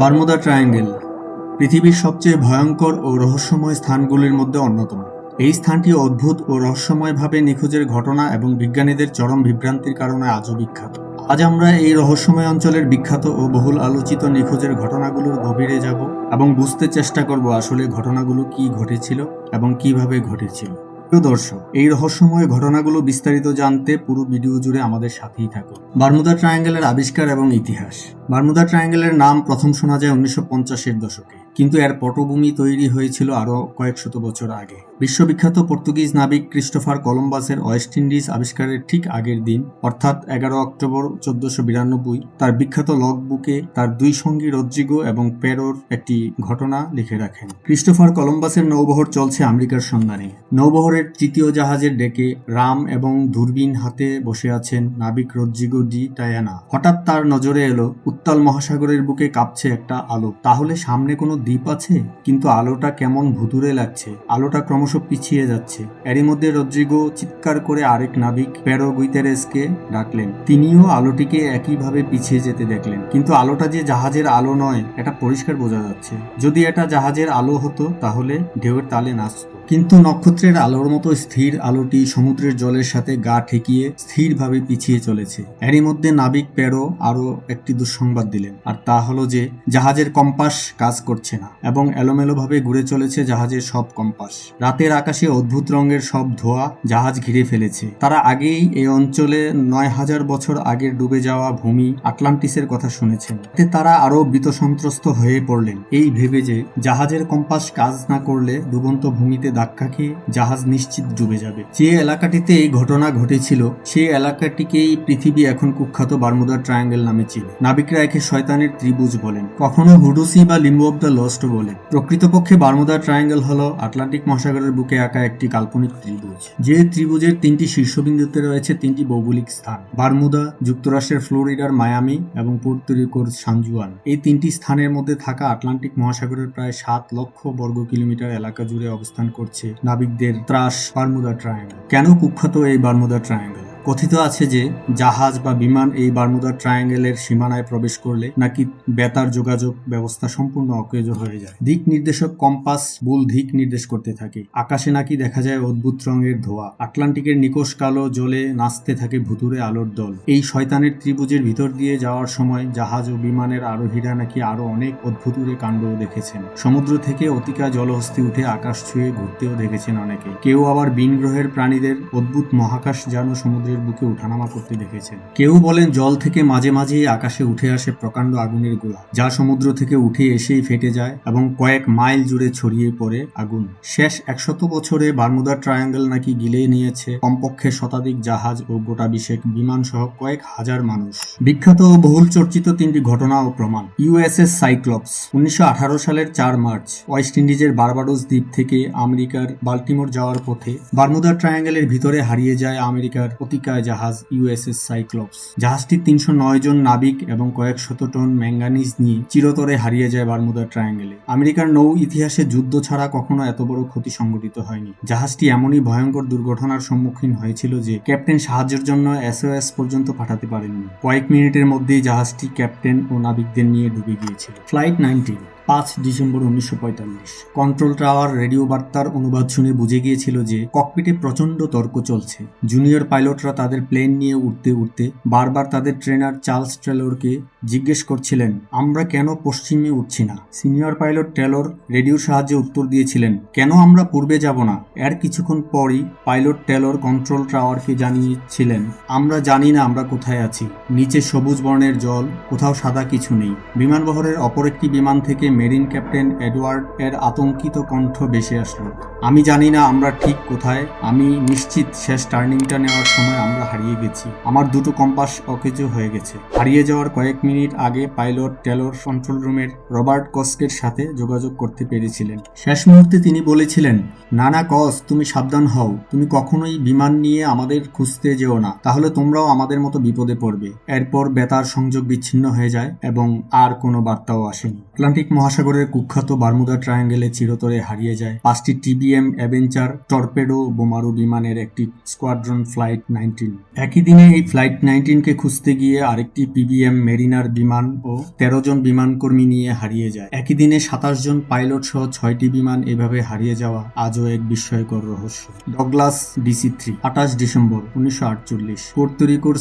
Bermuda triangle, পৃথিবীর সবচেয়ে ভয়ঙ্কর ও রহস্যময় স্থানগুলির মধ্যে অন্যতম। এই স্থানটি অদ্ভুত ও রহস্যময়ভাবে নিখোঁজের ঘটনা এবং বিজ্ঞানীদের চরম বিভ্রান্তির কারণে আজও বিখ্যাত। আজ আমরা এই রহস্যময় অঞ্চলের বিখ্যাত ও বহুল আলোচিত নিখোঁজের ঘটনাগুলোর গভীরে যাব এবং বুঝতে চেষ্টা করব আসলে ঘটনাগুলো কি ঘটেছিল এবং কীভাবে ঘটেছিল। প্রিয় দর্শক এই রহস্যময় ঘটনাগুলো বিস্তারিত জানতে পুরো ভিডিও জুড়ে আমাদের সাথেই থাকুন। বার্মুদা ট্রায়াঙ্গেলের আবিষ্কার এবং ইতিহাস। বার্মুদা ট্রায়াঙ্গেলের নাম প্রথম শোনা যায় উনিশশো পঞ্চাশের দশকে, কিন্তু এর পটভূমি তৈরি হয়েছিল আরও কয়েক শত বছর আগে। বিশ্ববিখ্যাত পর্তুগিজ নাবিক ক্রিস্টোফার কলম্বাসের ওয়েস্ট ইন্ডিজ আবিষ্কারের ঠিক আগের দিন, অর্থাৎ এগারো অক্টোবর চোদ্দশো বিরানব্বই, তার বিখ্যাত লগ বুকে তার দুই সঙ্গী রজ্জিগো এবং পেরোর একটি ঘটনা লিখে রাখেন। ক্রিস্টোফার কলম্বাসের নৌবহর চলছে আমেরিকার সন্ধানে। নৌবহরের তৃতীয় জাহাজের ডেকে রাম এবং দূরবীন হাতে বসে আছেন নাবিক রজ্জিগো ডি টায়ানা। হঠাৎ তার নজরে এলো, উত্তাল মহাসাগরের বুকে কাঁপছে একটা আলো। তাহলে সামনে কোনো দ্বীপ আছে? কিন্তু আলোটা কেমন ভুতুরে লাগছে। আলোটা ক্রমশ পিছিয়ে যাচ্ছে। এরই মধ্যে রদ্রিগো চিৎকার করে আরেক নাবিক প্যারো গুইতেরেসকে ডাকলেন। তিনিও আলোটিকে একইভাবে পিছিয়ে যেতে দেখলেন। কিন্তু আলোটা যে জাহাজের আলো নয়, এটা পরিষ্কার বোঝা যাচ্ছে। যদি এটা জাহাজের আলো হতো, তাহলে ঢেউয়ের তালে নাচত। কিন্তু নক্ষত্রের আলোর মতো স্থির আলোটি সমুদ্রের জলের সাথে গা ঠেকিয়ে স্থিরভাবে পিছিয়ে চলেছে। এরই মধ্যে নাবিক প্যারো আরও একটি দুঃসংবাদ দিলেন, আর তা হলো যে, জাহাজের কম্পাস কাজ করছে না এবং এলোমেলোভাবে ঘুরে চলেছে জাহাজের সব কম্পাস। রাতের আকাশে অদ্ভুত রঙের সব ধোয়া জাহাজ ঘিরে ফেলেছে। তারা আগেই এই অঞ্চলে নয় হাজার বছর আগের ডুবে যাওয়া ভূমি আটলান্টিসের কথা শুনেছেন। এতে তারা আরও বিতসন্ত্রস্ত হয়ে পড়লেন। এই ভেবে যে, জাহাজের কম্পাস কাজ না করলে ডুবন্ত ভূমিতে ধাক্কা খেয়ে জাহাজ নিশ্চিত ডুবে যাবে। যে এলাকাটিতে এই ঘটনা ঘটেছিল সেই এলাকাটিকেই পৃথিবী এখন কুখ্যাত বারমুদা ট্রায়াঙ্গেল নামে চিনে। নাবিকরা একে শয়তানের ত্রিভুজ বলেন, কখনো হুডুসি বা লিম্বু অব দ্য লস্ট বলেন। প্রকৃতপক্ষে বারমুদা ট্রায়াঙ্গেল হল আটলান্টিক মহাসাগরের বুকে আঁকা একটি কাল্পনিক ত্রিভুজ। যে ত্রিভুজের তিনটি শীর্ষবিন্দুতে রয়েছে তিনটি ভৌগোলিক স্থান, বারমুদা, যুক্তরাষ্ট্রের ফ্লোরিডার মায়ামি এবং পোর্তরিকোর সানজুয়ান এই তিনটি স্থানের মধ্যে থাকা আটলান্টিক মহাসাগরের প্রায় সাত লক্ষ বর্গ কিলোমিটার এলাকা জুড়ে অবস্থান করছে নাবিকদের ত্রাস বারমুদা ট্রায়াঙ্গেল। কেন কুখ্যাত এই বারমুদা ট্রায়াঙ্গেল? কথিত আছে যে জাহাজ বা বিমান এই বারমুদা ট্রায়াঙ্গেলের সীমানায় প্রবেশ করলে নাকি বেতার যোগাযোগ ব্যবস্থা সম্পূর্ণ অকেজ হয়ে যায়। দিক নির্দেশক কম্পাস ভুল দিক নির্দেশ করতে থাকে। আকাশে নাকি দেখা যায় অদ্ভুত রঙের ধোয়া। আটলান্টিকের নিকোষ কালো জলে নাচতে থাকে ভুতুরে আলোর দল। এই শয়তানের ত্রিভুজের ভিতর দিয়ে যাওয়ার সময় জাহাজ ও বিমানের আরোহীরা নাকি আরও অনেক অদ্ভুতুরে কাণ্ডও দেখেছেন। সমুদ্র থেকে অতিকা জলহস্তি উঠে আকাশ ছুঁয়ে ঘুরতেও দেখেছেন অনেকে। কেউ আবার বিন গ্রহের প্রাণীদের অদ্ভুত মহাকাশ যেন সমুদ্রের বুকে উঠানামা করতে দেখেছেন। কেউ বলেন জল থেকে মাঝে মাঝেই আকাশে উঠে আসে প্রকাণ্ড আগুনের গোলা, যা সমুদ্র থেকে উঠে এসেই ফেটে যায় এবং কয়েক মাইল জুড়ে ছড়িয়ে পড়ে আগুন। শেষ একশত বছরে বারমুদা ট্রায়াঙ্গেল নাকি গিলে নিয়েছে কমপক্ষে শতাধিক জাহাজ ও গোটা বিশেক বিমান সহ কয়েক হাজার মানুষ। বিখ্যাত ও বহুল চর্চিত তিনটি ঘটনা ও প্রমাণ। ইউএসএস সাইক্লপস, উনিশশো সালের চার মার্চ, ওয়েস্ট ইন্ডিজের বারবাডোস দ্বীপ থেকে আমেরিকার বাল্টিমোর যাওয়ার পথে বারমুদা ট্রায়াঙ্গেলের ভিতরে হারিয়ে যায় আমেরিকার অতিকায় জাহাজ ইউএসএস সাইক্লপস। জাহাজটি তিনশো নয় জন নাবিক এবং কয়েক শত টন ম্যাঙ্গানিজ নিয়ে চিরতরে হারিয়ে যায় বারমুদা ট্রায়াঙ্গেলে। আমেরিকার নৌ ইতিহাসে যুদ্ধ ছাড়া কখনো এত বড় ক্ষতি সংঘটিত হয়নি। জাহাজটি এমনই ভয়ঙ্কর দুর্ঘটনার সম্মুখীন হয়েছিল যে ক্যাপ্টেন সাহায্যের জন্য এসওএস পর্যন্ত পাঠাতে পারেননি। কয়েক মিনিটের মধ্যেই জাহাজটি ক্যাপ্টেন ও নাবিকদের নিয়ে ডুবে গিয়েছিল। ফ্লাইট নাইনটিন পাঁচ ডিসেম্বর উনিশশো পঁয়তাল্লিশ। কন্ট্রোল টাওয়ার রেডিও বার্তার অনুবাদ শুনে বুঝে গিয়েছিল যে ককপিটে প্রচণ্ড তর্ক চলছে। জুনিয়র পাইলটরা তাদের প্লেন নিয়ে উঠতে উঠতে বারবার তাদের ট্রেনার চার্লস টেলরকে জিজ্ঞেস করছিলেন, আমরা কেন পশ্চিমে উঠছি না? সিনিয়র পাইলট টেলর রেডিওর সাহায্যে উত্তর দিয়েছিলেন, কেন আমরা পূর্বে যাব না? এর কিছুক্ষণ পরই পাইলট টেলর কন্ট্রোল টাওয়ারকে জানিয়েছিলেন, আমরা জানি না আমরা কোথায় আছি। নিচে সবুজ বর্ণের জল, কোথাও সাদা কিছু নেই। বিমানবহরের অপর একটি বিমান থেকে মেরিন ক্যাপ্টেন এডওয়ার্ড এর আতঙ্কিত কণ্ঠ ভেসে আসলো। আমি জানি না আমরা ঠিক কোথায়। আমি নিশ্চিত শেষ টার্নিংটা নেওয়ার সময় আমরা হারিয়ে গেছি। আমার দুটো কম্পাস অকেজ হয়ে গেছে। হারিয়ে যাওয়ার কয়েক মিনিট আগে পাইলট টেলর কন্ট্রোল রুমের রবার্ট কস্কের সাথে যোগাযোগ করতে পেরেছিলেন। শেষ মুহূর্তে তিনি বলেছিলেন, না না, কস, তুমি সাবধান হও। তুমি কখনোই বিমান নিয়ে আমাদের খুঁজতে যেও না। তাহলে তোমরাও আমাদের মতো বিপদে পড়বে। এরপর বেতার সংযোগ বিচ্ছিন্ন হয়ে যায় এবং আর কোনো বার্তাও আসেনি। আটলান্টিক মহাসাগরের কুখ্যাত বারমুদা ট্রায়াঙ্গেলে চিরতরে হারিয়ে যায়। পাঁচটি টিবিএম অ্যাভেঞ্চার, টর্পেডো বোমারু বিমানের একটি স্কোয়াড্রন ফ্লাইট নাইনটিন। একই দিনে এই ফ্লাইট নাইনটিনকে খুঁজতে গিয়ে আরেকটি পিবিএম মেরিনার বিমান ও তেরো জন বিমানকর্মী নিয়ে হারিয়ে যায়। একই দিনে সাতাশ জন পাইলট সহ ছয়টি বিমান এভাবে হারিয়ে যাওয়া আজও এক বিস্ময়কর রহস্য। ডগলাস ডিসি থ্রি, আঠাশ ডিসেম্বর উনিশশো আটচল্লিশ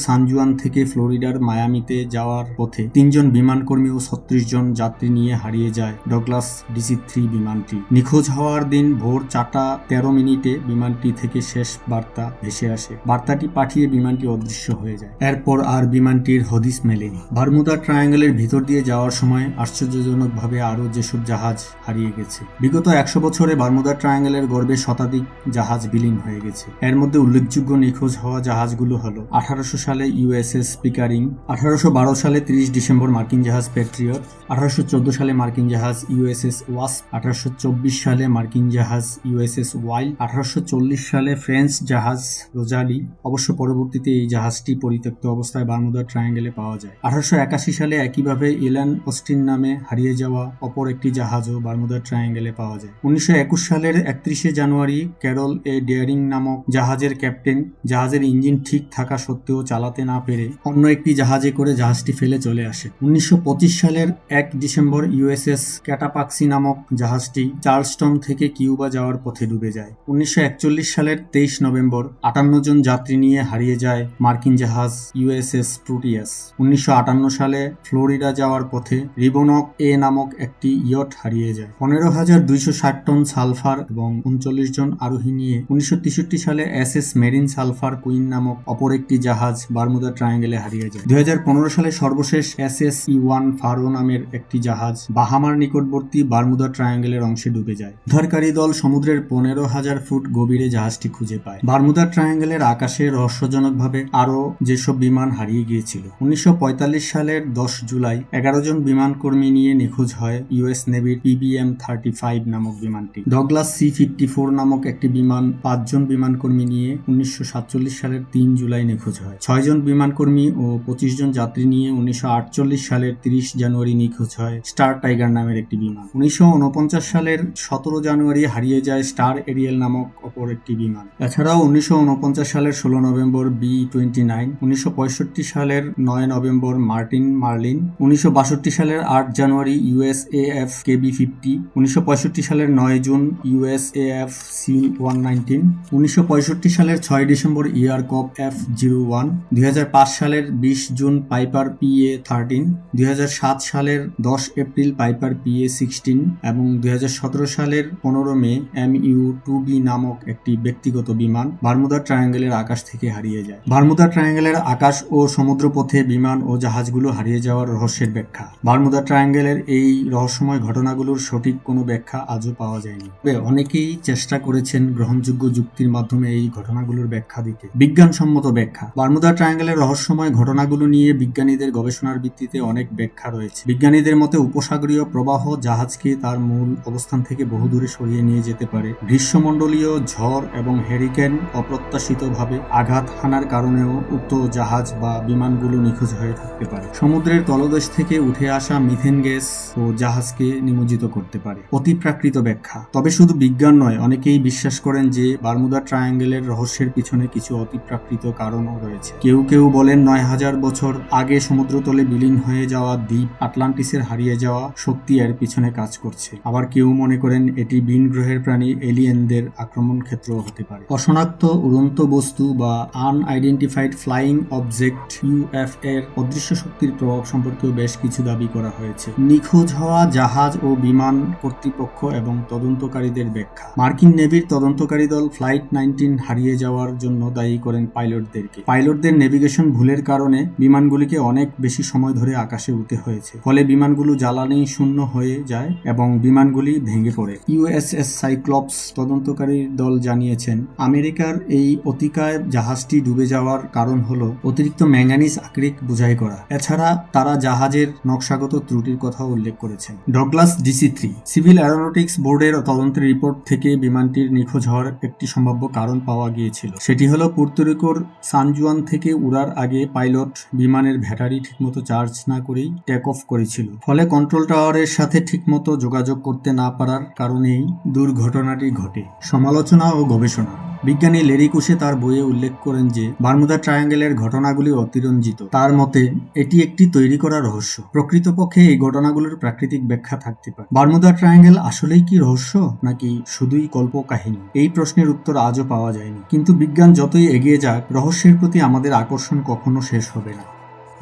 সানজুয়ান থেকে ফ্লোরিডার মায়ামিতে যাওয়ার পথে তিনজন বিমানকর্মী ও ছত্রিশ জন যাত্রী নিয়ে হারিয়ে যায়। ডগলাস ডিসি থ্রি বিমানটি। নিখোঁজ হওয়ার দিন ভোর চারটা তেরো মিনিটে বিমানটি থেকে শেষ বার্তা ভেসে আসে। বার্তাটি পাঠিয়ে বিমানটি অদৃশ্য হয়ে যায়। এরপর আর বিমানটির হদিস মেলেনি। বারমুদা ট্রায়াঙ্গেলের ভিতর দিয়ে যাওয়ার সময় আশ্চর্যজনকভাবে আরও যেসব জাহাজ হারিয়ে গেছে। বিগত একশো বছরে বারমুদা ট্রায়াঙ্গেলের গর্বে শতাধিক জাহাজ বিলীন হয়ে গেছে। এর মধ্যে উল্লেখযোগ্য নিখোঁজ হওয়া জাহাজগুলো হলো আঠারোশো সালে ইউএসএস স্পিকারিং, আঠারোশো বারো সালে তিরিশ ডিসেম্বর মার্কিন জাহাজ প্যাট্রিয়ট, আঠারোশো চোদ্দ সালে মার্কিন জাহাজ ইউএসএস ওয়াস আঠারোশো চব্বিশ সালে, মার্কিন জাহাজ ইউএসএস ওয়াইল আঠারোশো চল্লিশ সালে, ফ্রেঞ্চ জাহাজ রোজালি। অবশ্য পরবর্তীতে এই জাহাজটি পরিত্যক্ত অবস্থায় বারমুদা ট্রায়াঙ্গেলে পাওয়া যায়। আঠারোশো একাশি সালে একইভাবে ইলান অস্টিন নামে হারিয়ে যাওয়া অপর একটি জাহাজও বারমুদা ট্রায়াঙ্গেলে পাওয়া যায়। উনিশশো একুশ সালের একত্রিশে জানুয়ারি, ক্যারল এ ডেয়ারিং নামক জাহাজের ক্যাপ্টেন জাহাজের ইঞ্জিন ঠিক থাকা সত্ত্বেও চালাতে না পেরে অন্য একটি জাহাজে করে জাহাজটি ফেলে চলে আসে। উনিশশো পঁচিশ সালের এক ডিসেম্বর ইউএসএস ক্যাটাপাক্সি নামক জাহাজটি চার্লস্টন থেকে কিউবা যাওয়ার পথে ডুবে যায়। উনিশশো একচল্লিশ সালের তেইশ নভেম্বর আটান্ন জন যাত্রী নিয়ে হারিয়ে যায় মার্কিন জাহাজ ইউএসএস প্রুটিয়াস। উনিশশো আটান্ন সালে ফ্লোরিডা যাওয়ার পথে রিবোনক এ নামক একটি ইয়ট হারিয়ে যায়। পনেরো হাজার দুইশো ষাট টন সালফার এবং উনচল্লিশ জন আরোহী নিয়ে উনিশশো তেষট্টি সালে S S Marine Sulphur Queen নামক অপর একটি জাহাজ বারমুদা ট্রায়াঙ্গেলে হারিয়ে যায়। দু হাজার পনেরো সালে সর্বশেষ S S E one Faro নামের একটি জাহাজ বাহামার নিকটবর্তী বারমুদা ট্রায়াঙ্গেলের অংশে ডুবে যায়। উদ্ধারকারী দল সমুদ্রের পনেরো হাজার ফুট গভীরে জাহাজটি খুঁজে পায়। বারমুদা ট্রায়াঙ্গেলের আকাশে রহস্যজনকভাবে আরও যেসব বিমান হারিয়ে গিয়েছিল। উনিশশো পঁয়তাল্লিশ সালের দশ জুলাই এগারো জন বিমানকর্মী নিয়ে নিখোঁজ হয় ইউএস নেভির পিবিএম থার্টি ফাইভ নামক বিমানটি। ডগলাস সি ফিফটি ফোর নামক একটি বিমান পাঁচজন বিমানকর্মী নিয়ে উনিশশো সাতচল্লিশ সালের তিন জুলাই নিখোঁজ হয়। ছয়জন বিমানকর্মী ও পঁচিশ জন যাত্রী নিয়ে উনিশশো আটচল্লিশ সালের তিরিশ জানুয়ারি নিখোঁজ হয় স্টার টাইগার নামের একটি বিমান। উনিশশো উনপঞ্চাশ সালের সতেরো জানুয়ারি হারিয়ে যায় স্টার এরিয়েল নামক অপর একটি বিমান। এছাড়াও উনিশশো উনপঞ্চাশ সালের ষোলো নভেম্বর বি টোয়েন্টি নাইন উনিশশো পঁয়ষট্টি সালের নয় নভেম্বর মার্টিন মার্লিন, উনিশশো বাষট্টি সালের আট জানুয়ারি ইউএসএএফ কেবি ফিফটি উনিশশো পঁয়ষট্টি সালের নয় June USAF C one nineteen উনিশশো পঁয়ষট্টি সালের ছয় December Ercoupe F zero one দুই হাজার পাঁচ সালের বিশ June Piper P A thirteen দুই হাজার সাত সালের দশ এপ্রিল পাইপার পিএ সিক্সটিন এবং দুই হাজার সতেরো সালের পনেরো May M U two B নামক একটি ব্যক্তিগত বিমান বারমুদা ট্রায়াঙ্গেলের আকাশ থেকে হারিয়ে যায়। বারমুদা ট্রায়াঙ্গেলের আকাশ ও সমুদ্রপথে বিমান ও জাহাজগুলো হারিয়ে যাওয়ার রহস্যের ব্যাখ্যা। বারমুদা ট্রায়াঙ্গেলের এই রহস্যময় ঘটনাগুলোর সঠিক কোনো ব্যাখ্যা আজও পাওয়া যায়নি। তবে অনেকেই চেষ্টা করেছেন গ্রহণযোগ্য যুক্তির মাধ্যমে এই ঘটনাগুলোর ব্যাখ্যা দিতে। বিজ্ঞানসম্মত ব্যাখ্যা। বারমুদা ট্রায়াঙ্গেলের রহস্যময় ঘটনাগুলো নিয়ে বিজ্ঞানীদের গবেষণার ভিত্তিতে অনেক ব্যাখ্যা রয়েছে। বিজ্ঞানীদের মতে উপসাগরীয় প্রবাহ জাহাজকে তার মূল অবস্থান থেকে বহু দূরে সরিয়ে নিয়ে যেতে পারে। গ্রীষ্মমণ্ডলীয় ঝড় এবং হেরিকেন অপ্রত্যাশিতভাবে আঘাত হানার কারণেও উক্ত জাহাজ বা বিমানগুলো নিখোঁজ হয়ে থাকতে পারে। সমুদ্রের তলদেশ থেকে উঠে আসা মিথেন গ্যাস ও জাহাজকে নিমজ্জিত করতে পারে। অতিপ্রাকৃত ব্যাখ্যা। তবে শুধু বিজ্ঞান নয়, অনেকেই বিশ্বাস করেন যে বারমুদা ট্রায়াঙ্গেলের রহস্যের পিছনে কিছু অতিপ্রাকৃত কারণও রয়েছে। কেউ কেউ বলেন নয় হাজার বছর আগে সমুদ্রতলে বিলীন হয়ে যাওয়া দ্বীপ আটলান্টিসের হারিয়ে যাওয়া শক্তি এর পিছনে কাজ করছে। আবার কেউ মনে করেন এটি ভিন গ্রহের প্রাণী এলিয়েনদের আক্রমণ ক্ষেত্র হতে পারে। অশনাক্ত, উড়ন্ত বস্তু বা আনআইডেন্টিফাইড ফ্লাইং অবজেক্ট ইউএফ এর অদৃশ্য শক্তির প্রভাব সম্পর্কেও বেশ কিছু দাবি করা হয়েছে। নিখোঁজ হওয়া জাহাজ ও বিমান কর্তৃপক্ষ এবং তদন্তকারীদের ব্যাখ্যা। মার্কিন নেভির তদন্তকারী দল ফ্লাইট নাইনটিন হারিয়ে যাওয়ার জন্য দায়ী করেন পাইলটদেরকে। পাইলটদের নেভিগেশন ভুলের কারণে বিমানগুলিকে অনেক বেশি সময় ধরে আকাশে উঠতে হয়েছে। ফলে বিমানগুলো জ্বালানি শূন্য হয়ে যায় এবং বিমানগুলি ভেঙে পড়ে। ইউএসএস সাইক্লপস তদন্তকারী দল জানিয়েছেন, আমেরিকার এই অতিকায় জাহাজটি ডুবে যাওয়ার কারণ হল অতিরিক্ত ম্যাঙ্গানিজ আকরিক বোঝাই করা। এছাড়া তারা জাহাজের নকশাগত ত্রুটির কথাও উল্লেখ করেছেন। Douglas DC three civil aeronautics বোর্ডের তদন্তের রিপোর্ট থেকে বিমানটির নিখোঁজ হওয়ার একটি সম্ভাব্য কারণ পাওয়া গিয়েছিল। সেটি হল পুর্তরিকোর সানজুয়ান থেকে উড়ার আগে পাইলট বিমানের ব্যাটারি ঠিকমতো চার্জ না করেই টেক অফ করেছিল। ফলে কন্ট্রোল টাওয়ার পরিবারের সাথে ঠিকমতো যোগাযোগ করতে না পারার কারণেই দুর্ঘটনাটি ঘটে। সমালোচনা ও গবেষণা। বিজ্ঞানী লেরি কুশে তার বইয়ে উল্লেখ করেন যে, বার্মুদা ট্রায়াঙ্গেলের ঘটনাগুলি অতিরঞ্জিত। তার মতে, এটি একটি তৈরি করা রহস্য। প্রকৃতপক্ষে এই ঘটনাগুলোর প্রাকৃতিক ব্যাখ্যা থাকতে পারে। বার্মুদা ট্রায়াঙ্গেল আসলেই কি রহস্য, নাকি শুধুই কল্প কাহিনী এই প্রশ্নের উত্তর আজও পাওয়া যায়নি। কিন্তু বিজ্ঞান যতই এগিয়ে যাক, রহস্যের প্রতি আমাদের আকর্ষণ কখনো শেষ হবে না।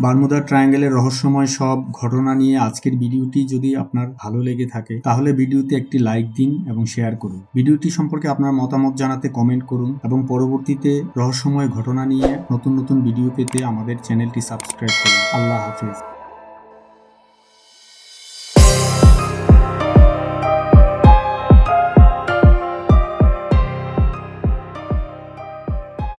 বারমুদা ট্রায়াঙ্গেলের রহস্যময় সব ঘটনা নিয়ে আজকের ভিডিওটি যদি আপনার ভালো লেগে থাকে, তাহলে ভিডিওতে একটি লাইক দিন এবং শেয়ার করুন। ভিডিওটি সম্পর্কে আপনার মতামত জানাতে কমেন্ট করুন এবং পরবর্তীতে রহস্যময় ঘটনা নিয়ে নতুন নতুন ভিডিও পেতে আমাদের চ্যানেলটি সাবস্ক্রাইব করুন। আল্লাহ হাফিজ।